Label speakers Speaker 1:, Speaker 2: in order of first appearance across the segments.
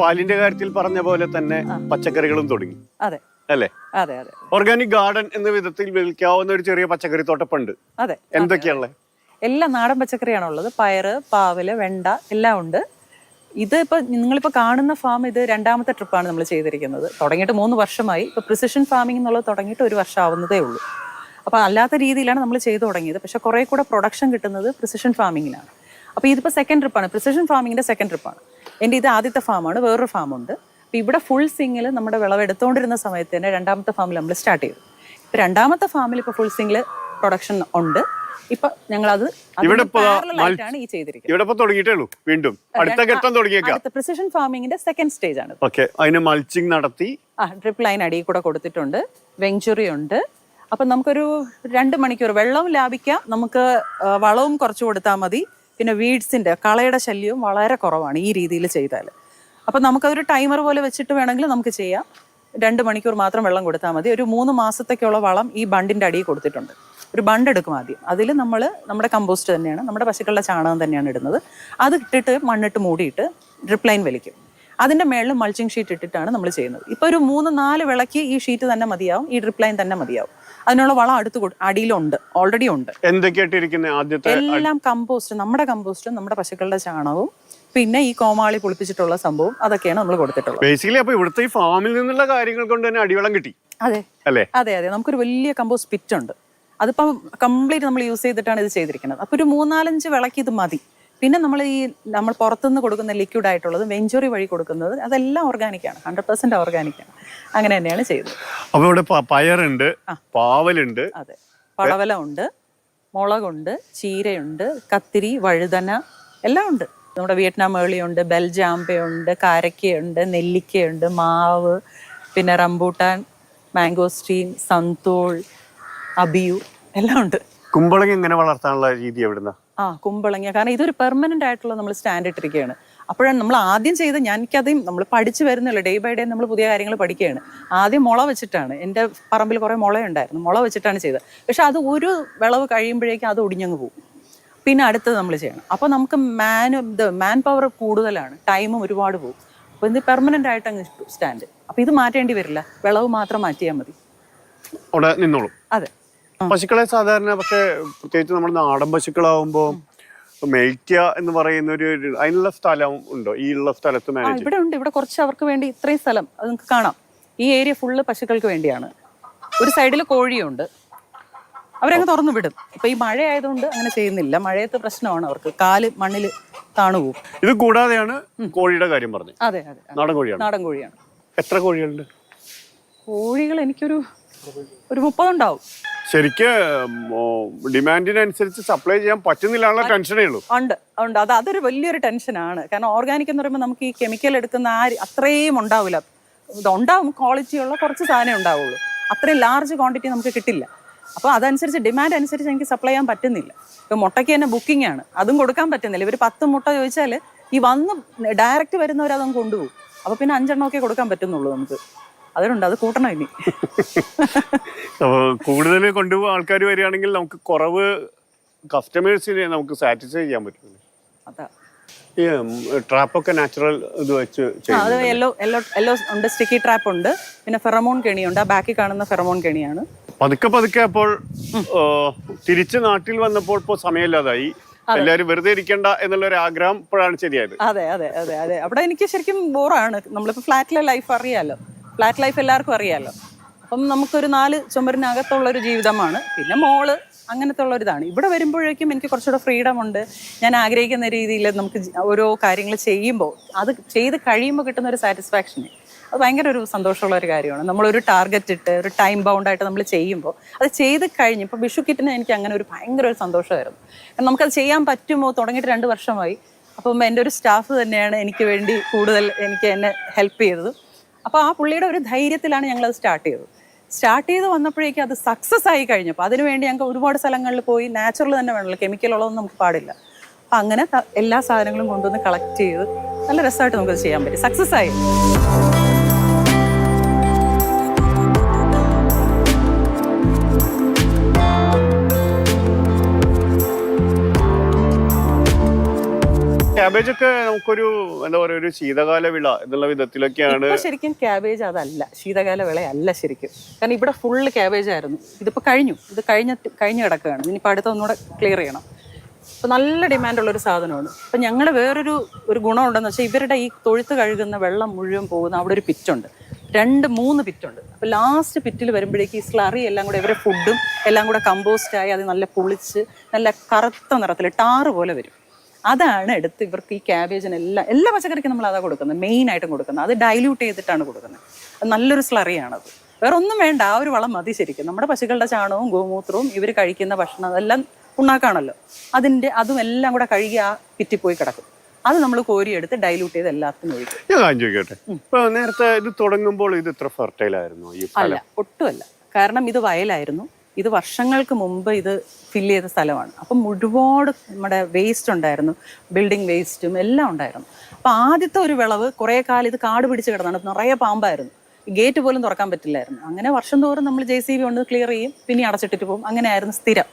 Speaker 1: പാലിന്റെ കാര്യത്തിൽ പറഞ്ഞ പോലെ തന്നെ പച്ചക്കറികളും തുടങ്ങി.
Speaker 2: അതെ.
Speaker 1: അല്ലേ?
Speaker 2: അതെ അതെ.
Speaker 1: ഓർഗാനിക് ഗാർഡൻ എന്ന വിധത്തിൽ വിളിക്കാവുന്ന ഒരു ചെറിയ പച്ചക്കറി തോട്ടപ്പുണ്ട്.
Speaker 2: അതെ.
Speaker 1: എന്തൊക്കെയാണുള്ളത്
Speaker 2: എല്ലാ നാടൻ പച്ചക്കറിയാണ് ഉള്ളത് പയറ് പാവൽ വെണ്ട എല്ലാം ഉണ്ട്. ഇത് ഇപ്പൊ നിങ്ങളിപ്പോ കാണുന്ന ഫാം ഇത് രണ്ടാമത്തെ ട്രിപ്പാണ് നമ്മൾ ചെയ്തിരിക്കുന്നത്. തുടങ്ങിയിട്ട് മൂന്ന് വർഷമായി. ഇപ്പൊ പ്രിസിഷൻ ഫാമിംഗ് എന്നുള്ളത് തുടങ്ങിയിട്ട് ഒരു വർഷം ആവുന്നതേ ഉള്ളൂ. അപ്പൊ അല്ലാത്ത രീതിയിലാണ് നമ്മൾ ചെയ്തു തുടങ്ങിയത്. പക്ഷെ കുറെ കൂടെ പ്രൊഡക്ഷൻ കിട്ടുന്നത് പ്രിസിഷൻ ഫാമിങ്ങിലാണ് അപ്പൊ ഇതിപ്പോ സെക്കൻഡ് ട്രിപ്പാണ് പ്രിസിഷൻ ഫാമിങ്ങിന്റെ സെക്കൻഡ് ട്രിപ്പാണ് എന്റെ ഇത് ആദ്യത്തെ ഫാമാണ് വേറൊരു ഫാമുണ്ട്. അപ്പം ഇവിടെ ഫുൾ സിങ്ങിൽ നമ്മുടെ വിളവ് എടുത്തുകൊണ്ടിരുന്ന സമയത്ത് തന്നെ രണ്ടാമത്തെ ഫാമിൽ നമ്മൾ സ്റ്റാർട്ട് ചെയ്തു. ഇപ്പം രണ്ടാമത്തെ ഫാമിൽ ഇപ്പോൾ ഫുൾ സിങ്ങിൽ പ്രൊഡക്ഷൻ ഉണ്ട്. ഇപ്പൊ ഞങ്ങളത്
Speaker 1: ഇവിടെ
Speaker 2: ഈ ചെയ്തിരിക്കുന്നത്.
Speaker 1: ഇവിടെ ഇപ്പൊ തുടങ്ങിയിട്ടേ ഉള്ളൂ വീണ്ടും. അടുത്ത ഘട്ടം തുടങ്ങിയേക്കാം.
Speaker 2: പ്രിസിഷൻ ഫാമിങ്ങിന്റെ സെക്കൻഡ് സ്റ്റേജ് ആണ്
Speaker 1: ഓക്കെ അതിന് മൾച്ചിങ് നടത്തി.
Speaker 2: ആ ലൈൻ അടിയിൽ കൂടെ കൊടുത്തിട്ടുണ്ട്. വെഞ്ചുറി ഉണ്ട്. അപ്പം നമുക്കൊരു രണ്ട് മണിക്കൂർ വെള്ളവും ലാഭിക്കാം. നമുക്ക് വളവും കുറച്ച് കൊടുത്താൽ മതി. പിന്നെ വീഡ്സിന്റെ കളയുടെ ശല്യവും വളരെ കുറവാണ് ഈ രീതിയിൽ ചെയ്താൽ. അപ്പം നമുക്കതൊരു ടൈമർ പോലെ വെച്ചിട്ട് വേണമെങ്കിൽ നമുക്ക് ചെയ്യാം. രണ്ട് മണിക്കൂർ മാത്രം വെള്ളം കൊടുത്താൽ മതി. ഒരു മൂന്ന് മാസത്തേക്കുള്ള വളം ഈ ബണ്ടിന്റെ അടിയിൽ കൊടുത്തിട്ടുണ്ട്. ഒരു ബണ്ട് എടുക്കും ആദ്യം. അതിൽ നമ്മൾ നമ്മുടെ കമ്പോസ്റ്റ് തന്നെയാണ് നമ്മുടെ പശുക്കളുടെ ചാണകം തന്നെയാണ് ഇടുന്നത്. അത് ഇട്ടിട്ട് മണ്ണിട്ട് മൂടിയിട്ട് ഡ്രിപ്പ് ലൈൻ വലിക്കും. അതിന്റെ മേളിൽ മൾച്ചിങ് ഷീറ്റ് ഇട്ടിട്ടാണ് നമ്മൾ ചെയ്യുന്നത്. ഇപ്പോൾ ഒരു മൂന്ന് നാല് വിളക്ക് ഈ ഷീറ്റ് തന്നെ മതിയാവും ഈ ഡ്രിപ്പ് ലൈൻ തന്നെ മതിയാവും. അതിനുള്ള വളം അടുത്ത് അടിയിലുണ്ട്. ഓൾറെഡി ഉണ്ട്.
Speaker 1: എന്തൊക്കെയായിട്ടിരിക്കുന്ന ആദ്യത്തെ
Speaker 2: എല്ലാം കമ്പോസ്റ്റ് നമ്മുടെ കമ്പോസ്റ്റും നമ്മുടെ പശുക്കളുടെ ചാണകവും പിന്നെ ഈ കോമാളി പൊളിപ്പിച്ചിട്ടുള്ള സംഭവം അതൊക്കെയാണ് നമ്മൾ കൊടുത്തിട്ടുള്ളത്.
Speaker 1: ബേസിക്കലി അപ്പൊ ഇവിടുത്തെ ഈ ഫാമിൽ നിന്നുള്ള കാര്യങ്ങൾ കൊണ്ട് തന്നെ അടിവളം കിട്ടി.
Speaker 2: അതെ.
Speaker 1: അല്ലേ?
Speaker 2: അതെ അതെ. നമുക്കൊരു വലിയ കമ്പോസ്റ്റ് പിറ്റ് ഉണ്ട്. അതിപ്പം കംപ്ലീറ്റ് നമ്മൾ യൂസ് ചെയ്തിട്ടാണ് ഇത് ചെയ്തിരിക്കുന്നത്. അപ്പൊ ഒരു മൂന്നാലഞ്ച് വിളക്ക് ഇത് മതി. പിന്നെ നമ്മൾ ഈ നമ്മൾ പുറത്തുനിന്ന് കൊടുക്കുന്ന ലിക്വിഡ് ആയിട്ടുള്ളത് വെഞ്ചുറി വഴി കൊടുക്കുന്നത് അതെല്ലാം ഓർഗാനിക് ഓർഗാനിക്കാണ് ഹൺഡ്രഡ് പെർസെന്റ് ഓർഗാനിക്കാണ് അങ്ങനെ തന്നെയാണ് ചെയ്തത്.
Speaker 1: അപ്പൊ ഇവിടെ പയറുണ്ട് പാവലുണ്ട്.
Speaker 2: അതെ. പടവല ഉണ്ട് മുളകുണ്ട് ചീരയുണ്ട് കത്തിരി വഴുതന എല്ലാം ഉണ്ട്. നമ്മുടെ വിയറ്റ്നാം ഏളിയുണ്ട് ബെൽജാമ്പയുണ്ട് കാരക്കയുണ്ട് നെല്ലിക്കയുണ്ട് മാവ് പിന്നെ റംബൂട്ടാൻ മാംഗോസ്റ്റീൻ സന്തോൾ അബിയു എല്ലാം ഉണ്ട്.
Speaker 1: കുമ്പളങ്ങ എങ്ങനെ വളർത്താനുള്ള രീതി എവിടുന്ന?
Speaker 2: ആ കുമ്പളങ്ങ. കാരണം ഇതൊരു പെർമനന്റ് ആയിട്ടുള്ള നമ്മൾ സ്റ്റാൻഡ് ഇട്ടിരിക്കുകയാണ്. അപ്പോഴാണ് നമ്മൾ ആദ്യം ചെയ്ത് ഞാനിക്കതും നമ്മൾ പഠിച്ചു വരുന്നില്ല ഡേ ബൈ ഡേ നമ്മൾ പുതിയ കാര്യങ്ങൾ പഠിക്കുകയാണ്. ആദ്യം മുള വെച്ചിട്ടാണ്. എന്റെ പറമ്പിൽ കുറേ മുളയുണ്ടായിരുന്നു മുള വെച്ചിട്ടാണ് ചെയ്തത്. പക്ഷെ അത് ഒരു വിളവ് കഴിയുമ്പോഴേക്കും അത് ഒടിഞ്ഞങ്ങ് പോകും. പിന്നെ അടുത്തത് നമ്മൾ ചെയ്യണം. അപ്പോൾ നമുക്ക് മാൻ ഇത് മാൻ പവർ കൂടുതലാണ് ടൈമും ഒരുപാട് പോകും. അപ്പോൾ ഇത് പെർമനന്റ് ആയിട്ട് അങ്ങ് സ്റ്റാൻഡ് അപ്പോൾ ഇത് മാറ്റേണ്ടി വരില്ല. വിളവ് മാത്രം മാറ്റിയാൽ മതി.
Speaker 1: നിന്നോളും.
Speaker 2: അതെ.
Speaker 1: പശുക്കളെ സാധാരണ പക്ഷെ പ്രത്യേകിച്ച് നമ്മുടെ നാടൻ പശുക്കളാവുമ്പോ മേയ്ക്ക എന്ന് പറയുന്ന ഒരു അതിനുള്ള സ്ഥലം ഉണ്ടോ? ഈ ഉള്ള സ്ഥലത്ത് മാനേജ്
Speaker 2: ഇവിടെ ഉണ്ട്. ഇവിടെ കുറച്ച് അവർക്ക് വേണ്ടി ഇത്രയും സ്ഥലം അത് നിങ്ങൾക്ക് കാണാം. ഈ ഏരിയ ഫുള്ള് പശുക്കൾക്ക് വേണ്ടിയാണ്. ഒരു സൈഡിൽ കോഴിയുണ്ട്. അവരങ്ങ് തുറന്നു വിടും. ഇപ്പൊ ഈ മഴ ആയതുകൊണ്ട് അങ്ങനെ ചെയ്യുന്നില്ല. മഴയത്ത് പ്രശ്നമാണ് അവർക്ക്. കാൽ മണ്ണിൽ താണുപോകും
Speaker 1: ഇത് കൂടാതെയാണ് കോഴിയുടെ കാര്യം പറഞ്ഞു
Speaker 2: അതെ അതെ.
Speaker 1: നാടൻ കോഴിയാണ്.
Speaker 2: നാടൻ കോഴിയാണ്.
Speaker 1: എത്ര കോഴികളുണ്ട്?
Speaker 2: കോഴികൾ എനിക്കൊരു ഒരു മുപ്പതുണ്ടാവും.
Speaker 1: ശരിക്ക് ഡിമാൻഡിനനുസരിച്ച് സപ്ലൈ ചെയ്യാൻ പറ്റുന്നില്ല ടെൻഷനേ ഉള്ളൂ.
Speaker 2: ഉണ്ട് ഉണ്ട്. അത് അതൊരു വലിയൊരു ടെൻഷനാണ്. കാരണം ഓർഗാനിക് എന്ന് പറയുമ്പോൾ നമുക്ക് ഈ കെമിക്കൽ എടുക്കുന്ന ആ അത്രയും ഉണ്ടാവില്ല. ഇതുണ്ടാവും ക്വാളിറ്റിയുള്ള കുറച്ച് സാധനമേ ഉണ്ടാവുള്ളൂ. അത്രയും ലാർജ് ക്വാണ്ടിറ്റി നമുക്ക് കിട്ടില്ല. അപ്പോൾ അതനുസരിച്ച് ഡിമാൻഡ് അനുസരിച്ച് എനിക്ക് സപ്ലൈ ചെയ്യാൻ പറ്റുന്നില്ല. ഇപ്പോൾ മുട്ടയ്ക്ക് തന്നെ ബുക്കിംഗ് ആണ്. അതും കൊടുക്കാൻ പറ്റുന്നില്ല. ഇവർ പത്ത് മുട്ട ചോദിച്ചാൽ ഈ വന്ന് ഡയറക്റ്റ് വരുന്നവരതും കൊണ്ടുപോകും. അപ്പോൾ പിന്നെ അഞ്ചെണ്ണമൊക്കെ കൊടുക്കാൻ പറ്റുന്നുള്ളൂ നമുക്ക്. അതിനുണ്ട് അത് കൂട്ടണം ഇനി.
Speaker 1: അപ്പോൾ കൂടുതൽ കൊണ്ടുപോകുന്ന ആൾക്കാർ വരികയാണെങ്കിൽ നമുക്ക് കുറവ് കസ്റ്റമേഴ്സിനെ നമുക്ക് സാറ്റിസ്ഫൈ ചെയ്യാൻ പറ്റും.
Speaker 2: അതാ.
Speaker 1: ട്രാപ്പൊക്കെ നാച്ചുറൽ ഇത് വെച്ച്
Speaker 2: അത് യെല്ലോ യെല്ലോ യെല്ലോ ഉണ്ട് സ്റ്റിക്കി ട്രാപ്പ് ഉണ്ട്. പിന്നെ ഫെറമോൺ കെണിയുണ്ട് ആ ബാക്കിൽ കാണുന്ന ഫെറമോൺ കെണിയാണ്.
Speaker 1: പതുക്കെ പതുക്കെ അപ്പോൾ തിരിച്ച് നാട്ടിൽ വന്നപ്പോൾ ഇപ്പോൾ സമയമില്ലാതായി. എല്ലാവരും വെറുതെ ഇരിക്കണ്ട എന്നുള്ള ഒരു ആഗ്രഹം ഇപ്പോഴാണ് ശരിയായത്.
Speaker 2: അതെ അതെ അതെ അതെ. അവിടെ എനിക്ക് ശരിക്കും ബോറാണ് നമ്മളിപ്പോ ഫ്ലാറ്റിലെ ലൈഫ് അറിയാലോ. ഫ്ലാറ്റ് ലൈഫ് എല്ലാവർക്കും അറിയാമല്ലോ അപ്പം നമുക്കൊരു നാല് ചുമരിനകത്തുള്ള ഒരു ജീവിതമാണ്. പിന്നെ മോൾ അങ്ങനത്തെ ഉള്ള ഒരിതാണ് ഇതാണ് ഇവിടെ വരുമ്പോഴേക്കും എനിക്ക് കുറച്ചുകൂടെ ഫ്രീഡം ഉണ്ട്. ഞാൻ ആഗ്രഹിക്കുന്ന രീതിയിൽ നമുക്ക് ഓരോ കാര്യങ്ങൾ ചെയ്യുമ്പോൾ അത് ചെയ്ത് കഴിയുമ്പോൾ കിട്ടുന്ന ഒരു സാറ്റിസ്ഫാക്ഷൻ അത് ഭയങ്കര ഒരു സന്തോഷമുള്ള ഒരു കാര്യമാണ്. നമ്മളൊരു ടാർഗറ്റ് ഇട്ട് ഒരു ടൈം ബൗണ്ടായിട്ട് നമ്മൾ ചെയ്യുമ്പോൾ അത് ചെയ്ത് കഴിഞ്ഞ് ഇപ്പോൾ വിഷു കിറ്റിന് എനിക്ക് അങ്ങനെ ഒരു ഭയങ്കര ഒരു സന്തോഷമായിരുന്നു. കാരണം നമുക്കത് ചെയ്യാൻ പറ്റുമോ? തുടങ്ങിയിട്ട് രണ്ട് വർഷമായി. അപ്പം എന്റെ ഒരു സ്റ്റാഫ് തന്നെയാണ് എനിക്ക് വേണ്ടി കൂടുതൽ എനിക്ക് എന്നെ ഹെൽപ്പ് ചെയ്തത്. അപ്പോൾ ആ പുള്ളിയുടെ ഒരു ധൈര്യത്തിലാണ് ഞങ്ങൾ അത് സ്റ്റാർട്ട് ചെയ്തത്. സ്റ്റാർട്ട് ചെയ്ത് വന്നപ്പോഴേക്കും അത് സക്സസ് ആയി കഴിഞ്ഞപ്പോൾ അതിനുവേണ്ടി ഞങ്ങൾക്ക് ഒരുപാട് സ്ഥലങ്ങളിൽ പോയി നാച്ചുറൽ തന്നെ വേണമല്ലോ കെമിക്കൽ ഉള്ളതൊന്നും നമുക്ക് പാടില്ല. അപ്പം അങ്ങനെ എല്ലാ സാധനങ്ങളും കൊണ്ടുവന്ന് കളക്ട് ചെയ്ത് നല്ല രസമായിട്ട് നമുക്കത് ചെയ്യാൻ പറ്റി. സക്സസ് ആയി.
Speaker 1: ക്യാബേജ് ഒക്കെ നമുക്കൊരു എന്താ പറയുക ഒരു ശീതകാല വിള എന്നുള്ള വിധത്തിലൊക്കെയാണ്
Speaker 2: ശരിക്കും ക്യാബേജ് അതല്ല. ശീതകാല വിളയല്ല ശരിക്കും. കാരണം ഇവിടെ ഫുള്ള് ക്യാബേജ് ആയിരുന്നു. ഇതിപ്പോ കഴിഞ്ഞു. ഇത് കഴിഞ്ഞ കഴിഞ്ഞു കിടക്കുകയാണ്. ഇനിയിപ്പോൾ അടുത്ത ഒന്നുകൂടെ ക്ലിയർ ചെയ്യണം. ഇപ്പൊ നല്ല ഡിമാൻഡുള്ള ഒരു സാധനമാണ്. ഇപ്പൊ ഞങ്ങളുടെ വേറൊരു ഒരു ഗുണമുണ്ടെന്ന് വെച്ചാൽ ഇവരുടെ ഈ തൊഴുത്ത് കഴുകുന്ന വെള്ളം മുഴുവൻ പോകുന്ന അവിടെ ഒരു പിറ്റുണ്ട്. രണ്ട് മൂന്ന് പിറ്റുണ്ട്. അപ്പൊ ലാസ്റ്റ് പിറ്റിൽ വരുമ്പോഴേക്ക് ഈ സ്ലറി എല്ലാം കൂടെ ഇവരെ ഫുഡും എല്ലാം കൂടെ കമ്പോസ്റ്റ് ആയി അത് നല്ല പുളിച്ച് നല്ല കറുത്ത നിറത്തിൽ ടാറ് പോലെ വരും. അതാണ് എടുത്ത് ഇവർക്ക് ഈ ക്യാബേജിന് എല്ലാ എല്ലാ പച്ചക്കറിക്കും നമ്മൾ അതാ കൊടുക്കുന്നത്. മെയിൻ ആയിട്ടും കൊടുക്കുന്നത്. അത് ഡൈല്യൂട്ട് ചെയ്തിട്ടാണ് കൊടുക്കുന്നത്. അത് നല്ലൊരു സ്ലറിയാണത് വേറെ ഒന്നും വേണ്ട. ആ ഒരു വളം മതി ശരിക്കും. നമ്മുടെ പശുക്കളുടെ ചാണകവും ഗോമൂത്രവും ഇവർ കഴിക്കുന്ന ഭക്ഷണം അതെല്ലാം ഉണ്ടാക്കാണല്ലോ. അതിന്റെ അതും എല്ലാം കൂടെ കഴുകി ആ പിറ്റി പോയി കിടക്കും. അത് നമ്മൾ കോരിയെടുത്ത് ഡൈലൂട്ട് ചെയ്ത് എല്ലാത്തിനും ഒഴിക്കും.
Speaker 1: ഞാൻ കാര്യം ചോദിക്കട്ടെ? ഇപ്പൊ നേരത്തെ ഇത് തുടങ്ങുമ്പോൾ ഇത് ഇത്ര ഫെർട്ടൈൽ ആയിരുന്നു
Speaker 2: അല്ല ഒട്ടുമല്ല. കാരണം ഇത് വയലായിരുന്നു. ഇത് വർഷങ്ങൾക്ക് മുമ്പ് ഇത് ഫില്ല് ചെയ്ത സ്ഥലമാണ്. അപ്പം മുഴുവോട് നമ്മുടെ വേസ്റ്റ് ഉണ്ടായിരുന്നു. ബിൽഡിംഗ് വേസ്റ്റും എല്ലാം ഉണ്ടായിരുന്നു. അപ്പം ആദ്യത്തെ ഒരു വിളവ് കുറേ കാലം ഇത് കാട് പിടിച്ച് കിടന്നാണ് നിറയെ പാമ്പായിരുന്നു. ഗേറ്റ് പോലും തുറക്കാൻ പറ്റില്ലായിരുന്നു. അങ്ങനെ വർഷം തോറും നമ്മൾ ജെ സി ബി കൊണ്ട് ക്ലിയർ ചെയ്യും. പിന്നെ അടച്ചിട്ടിട്ട് പോകും. അങ്ങനെയായിരുന്നു സ്ഥിരം.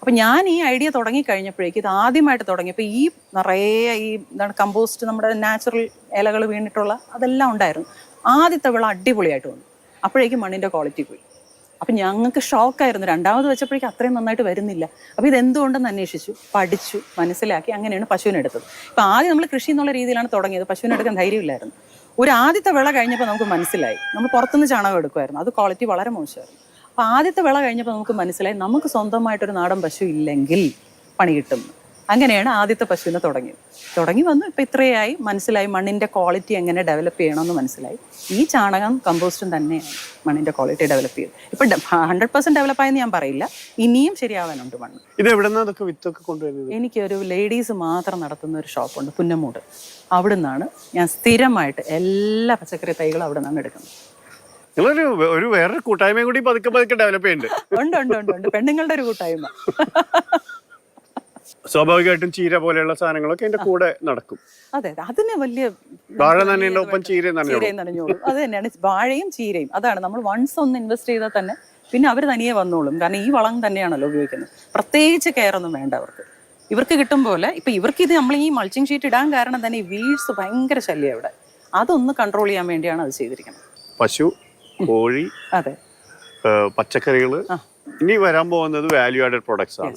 Speaker 2: അപ്പം ഞാൻ ഈ ഐഡിയ തുടങ്ങി കഴിഞ്ഞപ്പോഴേക്കും ഇത് ആദ്യമായിട്ട് തുടങ്ങിയപ്പോൾ ഈ നിറയെ ഈ എന്താണ് കമ്പോസ്റ്റ് നമ്മുടെ നാച്ചുറൽ ഇലകൾ വീണിട്ടുള്ള അതെല്ലാം ഉണ്ടായിരുന്നു. ആദ്യത്തെ വിള അടിപൊളിയായിട്ട് വന്നു. അപ്പോഴേക്കും മണ്ണിന്റെ ക്വാളിറ്റി പോയി. അപ്പം ഞങ്ങൾക്ക് ഷോക്കായിരുന്നു. രണ്ടാമത് വെച്ചപ്പോഴേക്കും അത്രയും നന്നായിട്ട് വരുന്നില്ല. അപ്പോൾ ഇത് എന്തുകൊണ്ടെന്ന് അന്വേഷിച്ചു. പഠിച്ചു മനസ്സിലാക്കി അങ്ങനെയാണ് പശുവിനെ എടുത്തത്. ഇപ്പം ആദ്യം നമ്മൾ കൃഷി എന്നുള്ള രീതിയിലാണ് തുടങ്ങിയത്. പശുവിനെ എടുക്കാൻ ധൈര്യമില്ലായിരുന്നു. ഒരു ആദ്യത്തെ വിള കഴിഞ്ഞപ്പോൾ നമുക്ക് മനസ്സിലായി. നമ്മൾ പുറത്തുനിന്ന് ചാണകം എടുക്കുമായിരുന്നു അത് ക്വാളിറ്റി വളരെ മോശമായിരുന്നു. അപ്പോൾ ആദ്യത്തെ വിള കഴിഞ്ഞപ്പോൾ നമുക്ക് മനസ്സിലായി. നമുക്ക് സ്വന്തമായിട്ടൊരു നാടൻ പശു ഇല്ലെങ്കിൽ പണി കിട്ടും. അങ്ങനെയാണ് ആദ്യത്തെ പശുവിനെ തുടങ്ങിയത് തുടങ്ങി വന്നു ഇപ്പം ഇത്രയായി. മനസ്സിലായി മണ്ണിന്റെ ക്വാളിറ്റി എങ്ങനെ ഡെവലപ്പ് ചെയ്യണമെന്ന് മനസ്സിലായി. ഈ ചാണകം കമ്പോസ്റ്റും തന്നെയാണ് മണ്ണിന്റെ ക്വാളിറ്റി ഡെവലപ്പ് ചെയ്ത് ഇപ്പം ഹൺഡ്രഡ് പെർസെന്റ് ഡെവലപ്പായെന്ന് ഞാൻ പറയില്ല. ഇനിയും ശരിയാവാനുണ്ട് മണ്ണ്.
Speaker 1: ഇത് എവിടെ വിത്തൊക്കെ കൊണ്ടുവരുന്നത്?
Speaker 2: എനിക്കൊരു ലേഡീസ് മാത്രം നടത്തുന്ന ഒരു ഷോപ്പുണ്ട് പുന്നമൂട്. അവിടെ നിന്നാണ് ഞാൻ സ്ഥിരമായിട്ട് എല്ലാ പച്ചക്കറി തൈകളും അവിടെ നിന്നാണ് എടുക്കുന്നത്.
Speaker 1: നിങ്ങളൊരു ഒരു വേറൊരു കൂട്ടായ്മയും കൂടി പതുക്കെ പതുക്കെ ഡെവലപ്പ് ചെയ്യുന്നുണ്ട്.
Speaker 2: ഉണ്ട് ഉണ്ട് ഉണ്ട് ഉണ്ട്. പെണ്ണുങ്ങളുടെ ഒരു കൂട്ടായ്മ.
Speaker 1: സ്വാഭാവികമായിട്ടും ചീര പോലെയുള്ള സാധനങ്ങളൊക്കെ അതിന്റെ കൂടെ നടക്കും.
Speaker 2: അതെ അതെ. അതിന് വലിയ
Speaker 1: വാഴ നനയുടെ ഒപ്പം ചീര
Speaker 2: ചീരയും നനഞ്ഞോളും. അത് തന്നെയാണ്. വാഴയും ചീരയും. അതാണ്. നമ്മൾ വൺസ് ഒന്ന് ഇൻവെസ്റ്റ് ചെയ്താൽ തന്നെ പിന്നെ അവർ തനിയെ വന്നോളും. കാരണം ഈ വളം തന്നെയാണല്ലോ ഉപയോഗിക്കുന്നത്. പ്രത്യേകിച്ച് കെയർ ഒന്നും വേണ്ട അവർക്ക്. ഇവർക്ക് കിട്ടും പോലെ ഇപ്പൊ ഇവർക്ക് ഇത് നമ്മൾ ഈ മൾച്ചിങ് ഷീറ്റ് ഇടാൻ കാരണം തന്നെ ഈ വീഴ്സ് ഭയങ്കര ശല്യം ഇവിടെ. അതൊന്ന് കൺട്രോൾ ചെയ്യാൻ വേണ്ടിയാണ് അത് ചെയ്തിരിക്കുന്നത്.
Speaker 1: പശു കോഴി
Speaker 2: അതെ. പച്ചക്കറികൾ
Speaker 1: ഇനി വരാൻ പോകുന്നത് വാല്യൂ ആഡഡ് പ്രൊഡക്ട്സ് ആണ്.